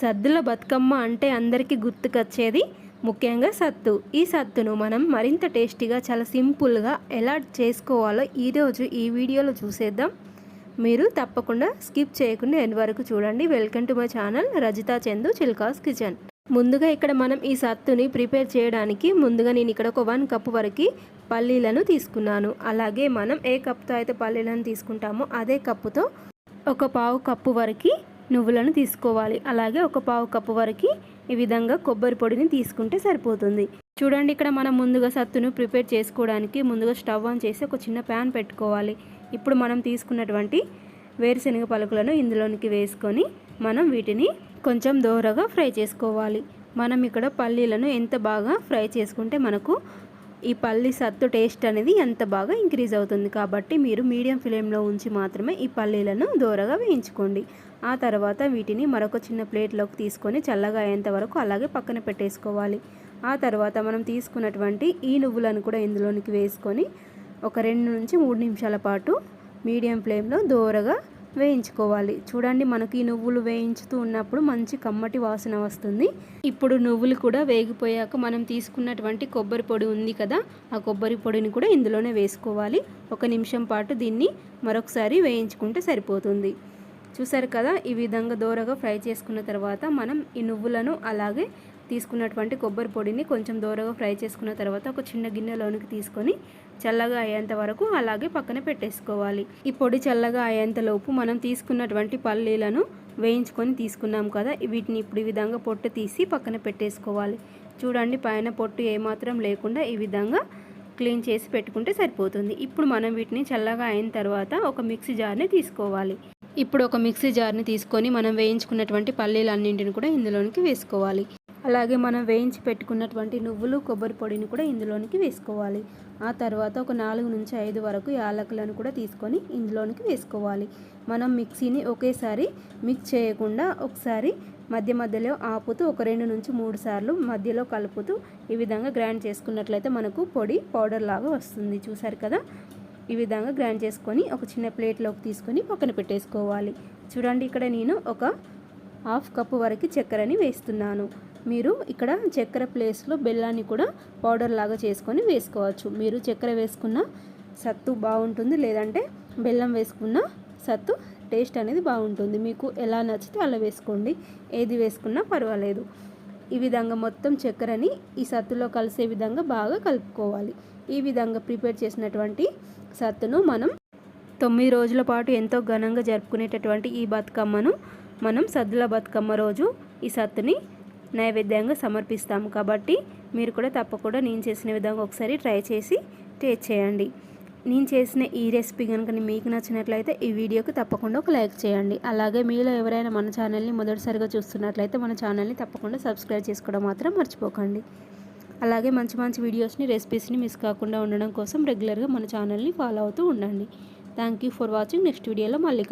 సద్దుల బతుకమ్మ అంటే అందరికీ గుర్తుకొచ్చేది ముఖ్యంగా సత్తు. ఈ సత్తును మనం మరింత టేస్టీగా చాలా సింపుల్గా ఎలా చేసుకోవాలో ఈరోజు ఈ వీడియోలో చూసేద్దాం. మీరు తప్పకుండా స్కిప్ చేయకుండా ఎండ్ వరకు చూడండి. Welcome to my channel Rajitha Chandu Chilka's kitchen. ముందుగా ఇక్కడ మనం ఈ సత్తుని ప్రిపేర్ చేయడానికి ముందుగా నేను ఇక్కడ ఒక వన్ కప్ వరకు పల్లీలను తీసుకున్నాను. అలాగే మనం ఏ కప్తో అయితే పల్లీలను తీసుకుంటామో అదే కప్పుతో ఒక పావు కప్పు వరకు నువ్వులను తీసుకోవాలి. అలాగే ఒక పావు కప్పు వరకు ఈ విధంగా కొబ్బరి పొడిని తీసుకుంటే సరిపోతుంది. చూడండి ఇక్కడ మనం ముందుగా సత్తును ప్రిపేర్ చేసుకోవడానికి ముందుగా స్టవ్ ఆన్ చేసి ఒక చిన్న ప్యాన్ పెట్టుకోవాలి. ఇప్పుడు మనం తీసుకున్నటువంటి వేరుశనగ పలుకులను ఇందులోనికి వేసుకొని మనం వీటిని కొంచెం దోరగా ఫ్రై చేసుకోవాలి. మనం ఇక్కడ పల్లీలను ఎంత బాగా ఫ్రై చేసుకుంటే మనకు ఈ పల్లి సత్తు టేస్ట్ అనేది ఎంత బాగా ఇంక్రీజ్ అవుతుంది కాబట్టి మీరు మీడియం ఫ్లేమ్లో ఉంచి మాత్రమే ఈ పల్లీలను దోరగా వేయించుకోండి. ఆ తర్వాత వీటిని మరొక చిన్న ప్లేట్లోకి తీసుకొని చల్లగా అయ్యేంత వరకు అలాగే పక్కన పెట్టేసుకోవాలి. ఆ తర్వాత మనం తీసుకున్నటువంటి ఈ నువ్వులను కూడా ఇందులోనికి వేసుకొని ఒక రెండు నుంచి మూడు నిమిషాల పాటు మీడియం ఫ్లేమ్లో దోరగా వేయించుకోవాలి. చూడండి మనకి నువ్వులు వేయించుతూ ఉన్నప్పుడు మంచి కమ్మటి వాసన వస్తుంది. ఇప్పుడు నువ్వులు కూడా వేగిపోయాక మనం తీసుకున్నటువంటి కొబ్బరి పొడి ఉంది కదా ఆ కొబ్బరి పొడిని కూడా ఇందులోనే వేసుకోవాలి. ఒక నిమిషం పాటు దీన్ని మరొకసారి వేయించుకుంటే సరిపోతుంది. చూసారు కదా ఈ విధంగా దోరగా ఫ్రై చేసుకున్న తర్వాత మనం ఈ నువ్వులను అలాగే తీసుకున్నటువంటి కొబ్బరి పొడిని కొంచెం దూరంగా ఫ్రై చేసుకున్న తర్వాత ఒక చిన్న గిన్నెలోనికి తీసుకొని చల్లగా అయ్యేంత వరకు అలాగే పక్కన పెట్టేసుకోవాలి. ఈ పొడి చల్లగా అయ్యేంతలోపు మనం తీసుకున్నటువంటి పల్లీలను వేయించుకొని తీసుకున్నాం కదా వీటిని ఇప్పుడు ఈ విధంగా పొట్టు తీసి పక్కన పెట్టేసుకోవాలి. చూడండి పైన పొట్టు ఏమాత్రం లేకుండా ఈ విధంగా క్లీన్ చేసి పెట్టుకుంటే సరిపోతుంది. ఇప్పుడు మనం వీటిని చల్లగా అయిన తర్వాత ఒక మిక్సీ జార్ని తీసుకోవాలి. ఇప్పుడు ఒక మిక్సీ జార్ని తీసుకొని మనం వేయించుకున్నటువంటి పల్లీలన్నింటిని కూడా ఇందులోనికి వేసుకోవాలి. అలాగే మనం వేయించి పెట్టుకున్నటువంటి నువ్వులు కొబ్బరి పొడిని కూడా ఇందులోనికి వేసుకోవాలి. ఆ తర్వాత ఒక నాలుగు నుంచి ఐదు వరకు యాలకులను కూడా తీసుకొని ఇందులోనికి వేసుకోవాలి. మనం మిక్సీని ఒకేసారి మిక్స్ చేయకుండా ఒకసారి మధ్య మధ్యలో ఆపుతూ ఒక రెండు నుంచి మూడు సార్లు మధ్యలో కలుపుతూ ఈ విధంగా గ్రైండ్ చేసుకున్నట్లయితే మనకు పొడి పౌడర్ లాగా వస్తుంది. చూసారు కదా? ఈ విధంగా గ్రైండ్ చేసుకొని ఒక చిన్న ప్లేట్లోకి తీసుకొని పక్కన పెట్టేసుకోవాలి. చూడండి ఇక్కడ నేను ఒక హాఫ్ కప్పు వరకు చక్కెరని వేస్తున్నాను. మీరు ఇక్కడ చక్కెర ప్లేస్లో బెల్లాన్ని కూడా పౌడర్ లాగా చేసుకొని వేసుకోవచ్చు. మీరు చక్కెర వేసుకున్న సత్తు బాగుంటుంది లేదంటే బెల్లం వేసుకున్న సత్తు టేస్ట్ అనేది బాగుంటుంది. మీకు ఎలా నచ్చితే అలా వేసుకోండి. ఏది వేసుకున్నా పర్వాలేదు. ఈ విధంగా మొత్తం చక్కెరని ఈ సత్తులో కలిసే విధంగా బాగా కలుపుకోవాలి. ఈ విధంగా ప్రిపేర్ చేసినటువంటి సత్తును మనం తొమ్మిది రోజుల పాటు ఎంతో ఘనంగా జరుపుకునేటటువంటి ఈ బతుకమ్మను మనం సద్దుల బతుకమ్మ రోజు ఈ సత్తుని నైవేద్యంగా సమర్పిస్తాము కాబట్టి మీరు కూడా తప్పకుండా నేను చేసిన విధంగా ఒకసారి ట్రై చేసి టేస్ట్ చేయండి. నేను చేసిన ఈ రెసిపీ కనుక మీకు నచ్చినట్లయితే ఈ వీడియోకి తప్పకుండా ఒక లైక్ చేయండి. అలాగే మీలో ఎవరైనా మన ఛానల్ని మొదటిసారిగా చూస్తున్నట్లయితే మన ఛానల్ని తప్పకుండా సబ్స్క్రైబ్ చేసుకోవడం మాత్రం మర్చిపోకండి. అలాగే మంచి మంచి వీడియోస్ని రెసిపీస్ని మిస్ కాకుండా ఉండడం కోసం రెగ్యులర్గా మన ఛానల్ని ఫాలో అవుతూ ఉండండి. Thank you for watching. Next వీడియోలో మళ్ళీ